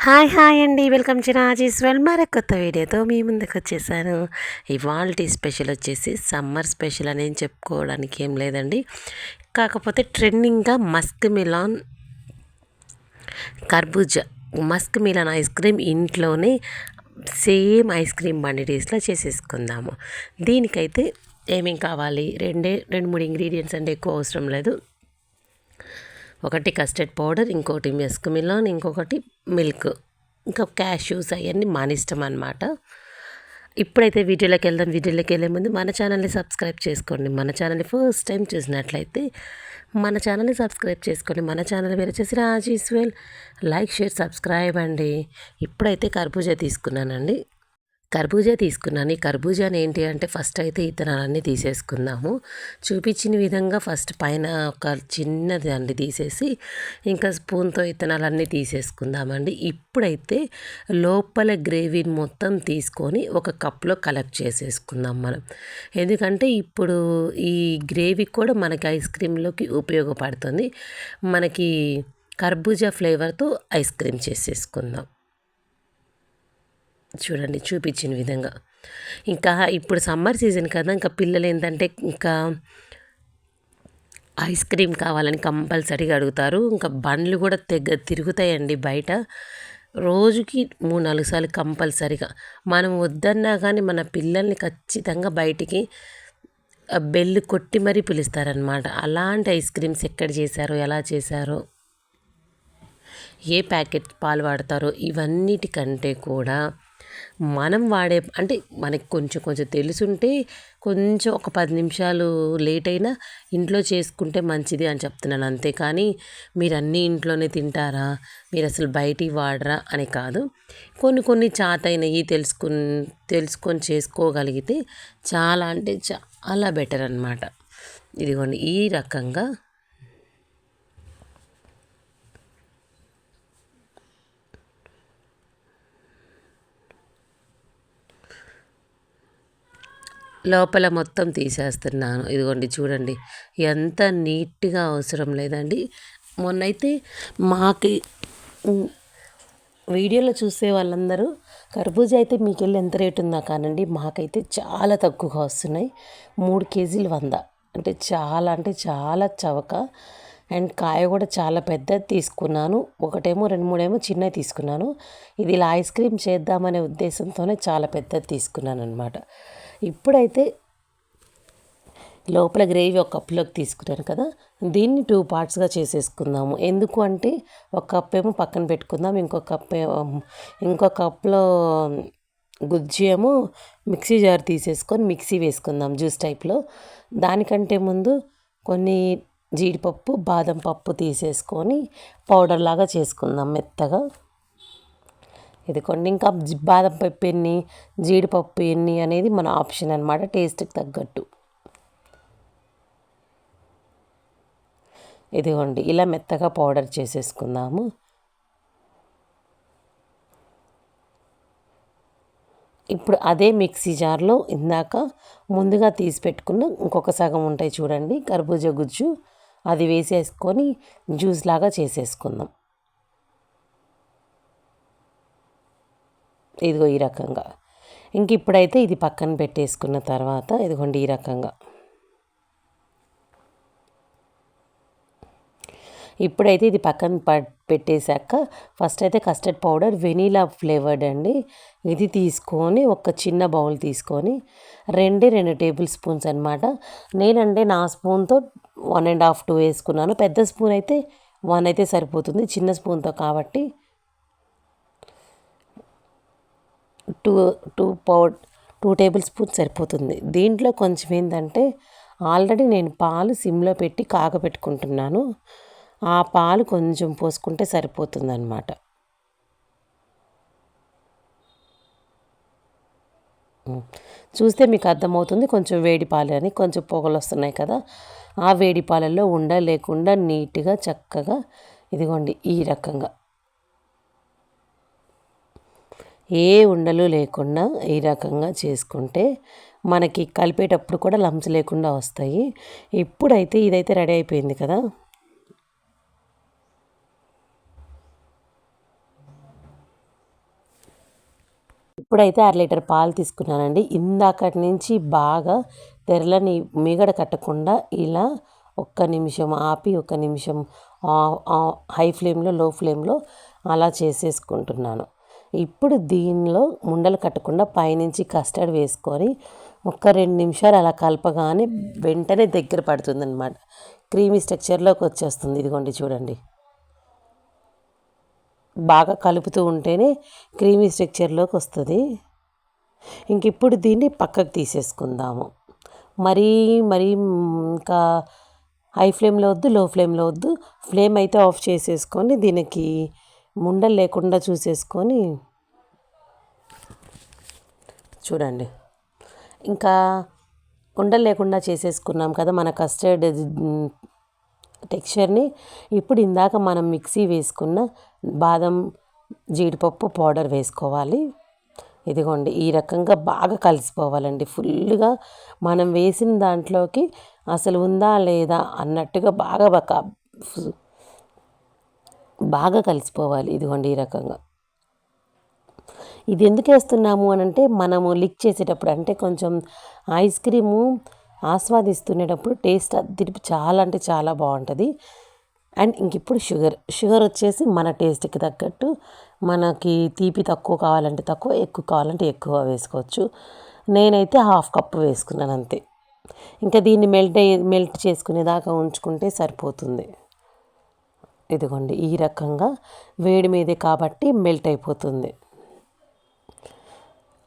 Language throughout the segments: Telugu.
హాయ్ హాయ్ అండి. వెల్కమ్ టు రాజీస్ వెల్ మరొక కొత్త వీడియోతో మీ ముందుకు వచ్చేసాను. ఇవాళ స్పెషల్ వచ్చేసి సమ్మర్ స్పెషల్ అని చెప్పుకోవడానికి ఏం లేదండి. కాకపోతే ట్రెండింగ్గా మస్క్ మిలాన్ కర్బూజా మస్క్ మిలాన్ ఐస్ క్రీమ్ ఇంట్లోనే సేమ్ ఐస్ క్రీమ్ బండి టేస్ట్లో చేసేసుకుందాము. దీనికైతే ఏమేం కావాలి? రెండే రెండు మూడు ఇంగ్రీడియంట్స్ అంటే ఎక్కువ అవసరం లేదు. ఒకటి కస్టర్డ్ పౌడర్ ఇంకోటి మెస్క్ మిలాన్ ఇంకొకటి మిల్క్. ఇంకా క్యాష్యూస్ అవన్నీ మన ఇష్టం అనమాట ఇప్పుడైతే వీడియోలోకి వెళ్దాం. వీడియోలోకి వెళ్ళే ముందు మన ఛానల్ని సబ్స్క్రైబ్ చేసుకోండి. మన ఛానల్ని ఫస్ట్ టైం చూసినట్లయితే మన ఛానల్ని సబ్స్క్రైబ్ చేసుకోండి మన ఛానల్ పేరు వచ్చేసి రాజీస్వెల్ లైక్ షేర్ సబ్స్క్రైబ్ అండి. ఇప్పుడైతే కర్బూజా తీసుకున్నానండి. కర్బూజా తీసుకున్నాను. ఈ కర్బూజాని ఏంటి అంటే ఫస్ట్ అయితే ఇతనాలన్నీ తీసేసుకుందాము. చూపించిన విధంగా ఫస్ట్ పైన ఒక చిన్నది అండి తీసేసి ఇంకా స్పూన్తో ఇత్తనాలన్నీ తీసేసుకుందామండి. ఇప్పుడైతే లోపల గ్రేవీని మొత్తం తీసుకొని ఒక కప్లో కలెక్ట్ చేసేసుకుందాం మనం. ఎందుకంటే ఇప్పుడు ఈ గ్రేవీ కూడా మనకి ఐస్ క్రీమ్లోకి ఉపయోగపడుతుంది. మనకి కర్బూజా ఫ్లేవర్తో ఐస్ క్రీమ్ చేసేసుకుందాం. చూడండి చూపించిన విధంగా. ఇంకా ఇప్పుడు సమ్మర్ సీజన్ కదా ఇంకా పిల్లలు ఏంటంటే ఇంకా ఐస్ క్రీమ్ కావాలని కంపల్సరీగా అడుగుతారు. ఇంకా బండ్లు కూడా తెగ తిరుగుతాయండి బయట. రోజుకి మూడు నాలుగు సార్లు కంపల్సరీగా. మనం వద్దన్నా కానీ మన పిల్లల్ని ఖచ్చితంగా బయటికి బెల్లు కొట్టి మరీ పిలుస్తారనమాట అలాంటి ఐస్ క్రీమ్స్ ఎక్కడ చేశారో ఎలా చేశారో ఏ ప్యాకెట్ పాలు వాడతారో ఇవన్నిటికంటే కూడా మనం వాడే అంటే మనకి కొంచెం కొంచెం తెలుసుంటే కొంచెం ఒక పది నిమిషాలు లేట్ అయినా ఇంట్లో చేసుకుంటే మంచిది అని చెప్తున్నాను అంతేకాని మీరు అన్నీ ఇంట్లోనే తింటారా? మీరు అసలు బయటికి వాడరా అని కాదు. కొన్ని కొన్ని చాతైనవి తెలుసుకుని తెలుసుకొని చేసుకోగలిగితే చాలా అంటే చాలా బెటర్ అనమాట ఇదిగోండి ఈ రకంగా లోపల మొత్తం తీసేస్తున్నాను. ఇదిగోండి చూడండి. ఎంత నీట్గా అవసరం లేదండి. మొన్నైతే మాకి వీడియోలో చూసే వాళ్ళందరూ కర్బూజా అయితే మీకు వెళ్ళి ఎంత రేటు ఉందా కానండి మాకైతే చాలా తక్కువగా వస్తున్నాయి. మూడు కేజీలు వంద. అంటే చాలా అంటే చాలా చవక. అండ్ కాయ కూడా చాలా పెద్దది తీసుకున్నాను. ఒకటేమో రెండు మూడేమో చిన్నవి తీసుకున్నాను. ఇది ఇలా ఐస్ క్రీమ్ చేద్దామనే ఉద్దేశంతోనే చాలా పెద్దది తీసుకున్నాను అనమాట ఇప్పుడైతే లోపల గ్రేవీ ఒక కప్లోకి తీసుకున్నాను కదా దీన్ని టూ పార్ట్స్గా చేసేసుకుందాము. ఎందుకు అంటే ఒక కప్ ఏమో పక్కన పెట్టుకుందాం ఇంకో కప్ ఇంకో కప్లో గుజ్జు ఏమో మిక్సీ జార్ తీసేసుకొని మిక్సీ వేసుకుందాం జ్యూస్ టైప్లో. దానికంటే ముందు కొన్ని జీడిపప్పు బాదం పప్పు తీసేసుకొని పౌడర్ లాగా చేసుకుందాం మెత్తగా. ఇదిగోండి ఇంకా బాదం పప్పు ఎన్ని జీడిపప్పు ఎన్ని అనేది మన ఆప్షన్ అనమాట టేస్ట్కి తగ్గట్టు. ఇదిగోండి ఇలా మెత్తగా పౌడర్ చేసేసుకుందాము. ఇప్పుడు అదే మిక్సీ జార్లో ఇందాక ముందుగా తీసి పెట్టుకున్న ఇంకొక సగం ఉంటాయి చూడండి కర్బూజా గుజ్జు అది వేసేసుకొని జ్యూస్ లాగా చేసేసుకుందాం. ఇదిగో ఈ రకంగా. ఇంక ఇప్పుడైతే ఇది పక్కన పెట్టేసుకున్న తర్వాత ఇదిగోండి ఈ రకంగా. ఇప్పుడైతే ఇది పక్కన పెట్టేశాక ఫస్ట్ అయితే కస్టర్డ్ పౌడర్ వెనీలా ఫ్లేవర్డ్ అండి. ఇది తీసుకొని ఒక చిన్న బౌల్ తీసుకొని రెండే రెండు టేబుల్ స్పూన్స్ అనమాట నేనంటే నా స్పూన్తో వన్ అండ్ హాఫ్ టూ వేసుకున్నాను. పెద్ద స్పూన్ అయితే వన్ అయితే సరిపోతుంది. చిన్న స్పూన్తో కాబట్టి టూ టూ పౌడ్ టూ టేబుల్ స్పూన్ సరిపోతుంది. దీంట్లో కొంచెం ఏంటంటే ఆల్రెడీ నేను పాలు సిమ్లో పెట్టి కాగపెట్టుకుంటున్నాను ఆ పాలు కొంచెం పోసుకుంటే సరిపోతుందనమాట చూస్తే మీకు అర్థమవుతుంది కొంచెం వేడి పాలు అని. కొంచెం పొగలు వస్తున్నాయి కదా ఆ వేడి పాలల్లో ఉండ లేకుండా నీట్గా చక్కగా ఇదిగోండి ఈ రకంగా. ఏ ఉండలు లేకుండా ఈ రకంగా చేసుకుంటే మనకి కలిపేటప్పుడు కూడా లంప్స్ లేకుండా వస్తాయి. ఇప్పుడైతే ఇదైతే రెడీ అయిపోయింది కదా. ఇప్పుడైతే అర లీటర్ పాలు తీసుకున్నానండి. ఇందాకటి నుంచి బాగా తెరలని మిగడ కట్టకుండా ఇలా ఒక్క నిమిషం ఆపి ఒక్క నిమిషం హై ఫ్లేమ్లో లో ఫ్లేమ్లో అలా చేసేసుకుంటున్నాను. ఇప్పుడు దీనిలో ముండలు కట్టకుండా పైనుంచి కస్టర్డ్ వేసుకొని ఒక్క రెండు నిమిషాలు అలా కలపగానే వెంటనే దగ్గర పడుతుంది అనమాట క్రీమీ స్ట్రక్చర్లోకి వచ్చేస్తుంది. ఇదిగోండి చూడండి. బాగా కలుపుతూ ఉంటేనే క్రీమీ స్ట్రక్చర్లోకి వస్తుంది. ఇంక ఇప్పుడు దీన్ని పక్కకు తీసేసుకుందాము. మరీ మరీ ఇంకా హై ఫ్లేమ్లో వద్దు లో ఫ్లేమ్లో వద్దు. ఫ్లేమ్ అయితే ఆఫ్ చేసేసుకొని దీనికి ముండలు లేకుండా చూసేసుకొని చూడండి. ఇంకా ఉండలు లేకుండా చేసేసుకున్నాం కదా మన కస్టర్డ్ టెక్స్చర్ని. ఇప్పుడు ఇందాక మనం మిక్సీ వేసుకున్న బాదం జీడిపప్పు పౌడర్ వేసుకోవాలి. ఇదిగోండి ఈ రకంగా బాగా కలిసిపోవాలండి. ఫుల్గా మనం వేసిన దాంట్లోకి అసలు ఉందా లేదా అన్నట్టుగా బాగా బాగా కలిసిపోవాలి ఇదిగోండి ఈ రకంగా. ఇది ఎందుకు వేస్తున్నాము అని అంటే మనము లిక్ చేసేటప్పుడు అంటే కొంచెం ఐస్ క్రీము ఆస్వాదిస్తునేటప్పుడు టేస్ట్ అది చాలా అంటే చాలా బాగుంటుంది. అండ్ ఇంక ఇప్పుడు షుగర్ షుగర్ వచ్చేసి మన టేస్ట్కి తగ్గట్టు మనకి తీపి తక్కువ కావాలంటే తక్కువ ఎక్కువ కావాలంటే ఎక్కువ వేసుకోవచ్చు. నేనైతే హాఫ్ కప్ వేసుకున్నాను అంతే. ఇంకా దీన్ని మెల్ట్ అయ్యి మెల్ట్ చేసుకునేదాకా ఉంచుకుంటే సరిపోతుంది. ఇదిగోండి ఈ రకంగా వేడి మీదే కాబట్టి మెల్ట్ అయిపోతుంది.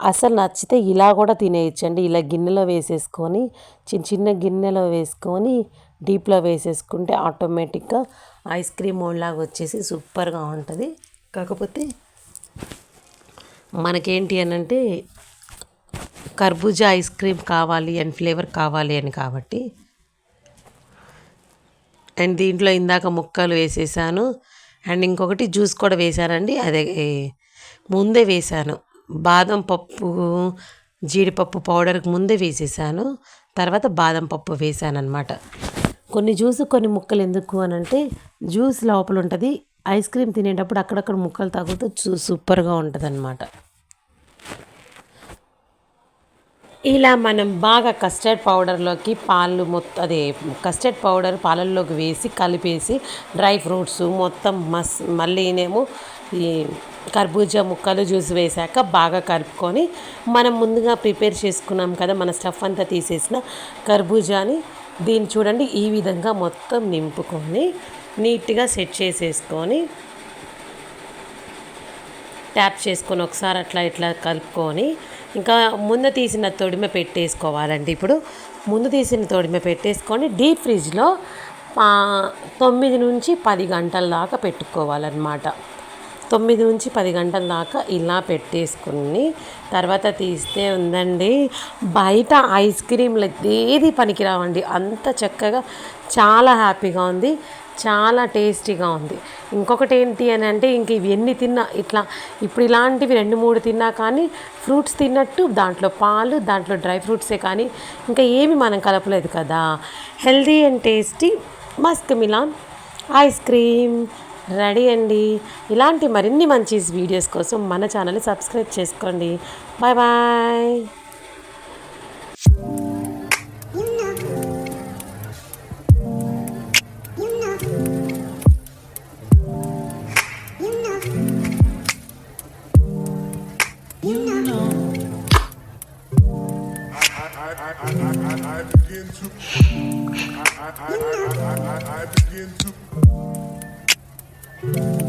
అసలు నచ్చితే ఇలా కూడా తినేయచ్చండి. ఇలా గిన్నెలో వేసేసుకొని చిన్న చిన్న గిన్నెలో వేసుకొని డీప్లో వేసేసుకుంటే ఆటోమేటిక్గా ఐస్ క్రీమ్ లాగా వచ్చేసి సూపర్గా ఉంటుంది. కాకపోతే మనకేంటి అని అంటే కర్బూజా ఐస్ క్రీమ్ కావాలి అండ్ ఫ్లేవర్ కావాలి అని కాబట్టి అండ్ దీంట్లో ఇందాక ముక్కలు వేసేసాను. అండ్ ఇంకొకటి జ్యూస్ కూడా వేసానండి అదే ముందే వేసాను బాదం పప్పు జీడిపప్పు పౌడర్కి ముందే వేసేసాను. తర్వాత బాదం పప్పు వేసాను అనమాట కొన్ని జ్యూస్ కొన్ని ముక్కలు ఎందుకు అని అంటే జ్యూస్ లోపల ఉంటుంది. ఐస్ క్రీమ్ తినేటప్పుడు అక్కడక్కడ ముక్కలు తగులుతూ సూపర్గా ఉంటుంది అనమాట ఇలా మనం బాగా కస్టర్డ్ పౌడర్లోకి పాలు మొత్తం అదే కస్టర్డ్ పౌడర్ పాలల్లోకి వేసి కలిపేసి డ్రై ఫ్రూట్స్ మొత్తం మస్ మళ్ళీనేమో ఈ కర్బూజా ముక్కలు జ్యూస్ వేసాక బాగా కలుపుకొని మనం ముందుగా ప్రిపేర్ చేసుకున్నాం కదా మన స్టఫ్ అంతా తీసేసిన కర్బూజాని దీన్ని చూడండి ఈ విధంగా మొత్తం నింపుకొని నీట్గా సెట్ చేసేసుకొని ట్యాప్ చేసుకొని ఒకసారి అట్లా ఇట్లా కలుపుకొని ఇంకా ముందు తీసిన తొడిమ పెట్టేసుకోవాలండి ఇప్పుడు. ముందు తీసిన తొడిమ పెట్టేసుకొని డీప్ ఫ్రిడ్జ్లో తొమ్మిది నుంచి పది గంటల దాకా పెట్టుకోవాలన్నమాట. తొమ్మిది నుంచి పది గంటల దాకా ఇలా పెట్టేసుకుని తర్వాత తీస్తే ఉందండి బయట ఐస్ క్రీమ్లు ఏది పనికిరావండి. అంత చక్కగా చాలా హ్యాపీగా ఉంది. చాలా టేస్టీగా ఉంది. ఇంకొకటి ఏంటి అని అంటే ఇంక ఇవి ఎన్ని తిన్నా ఇట్లా ఇప్పుడు ఇలాంటివి రెండు మూడు తిన్నా కానీ ఫ్రూట్స్ తిన్నట్టు దాంట్లో పాలు దాంట్లో డ్రై ఫ్రూట్సే కానీ ఇంకా ఏమి మనం కలపలేదు కదా. Healthy and tasty muskmelon ice cream. Ready అండి. ఇలాంటి మరిన్ని మంచి వీడియోస్ కోసం మన ఛానల్ని సబ్స్క్రైబ్ చేసుకోండి. Bye bye. Thank you.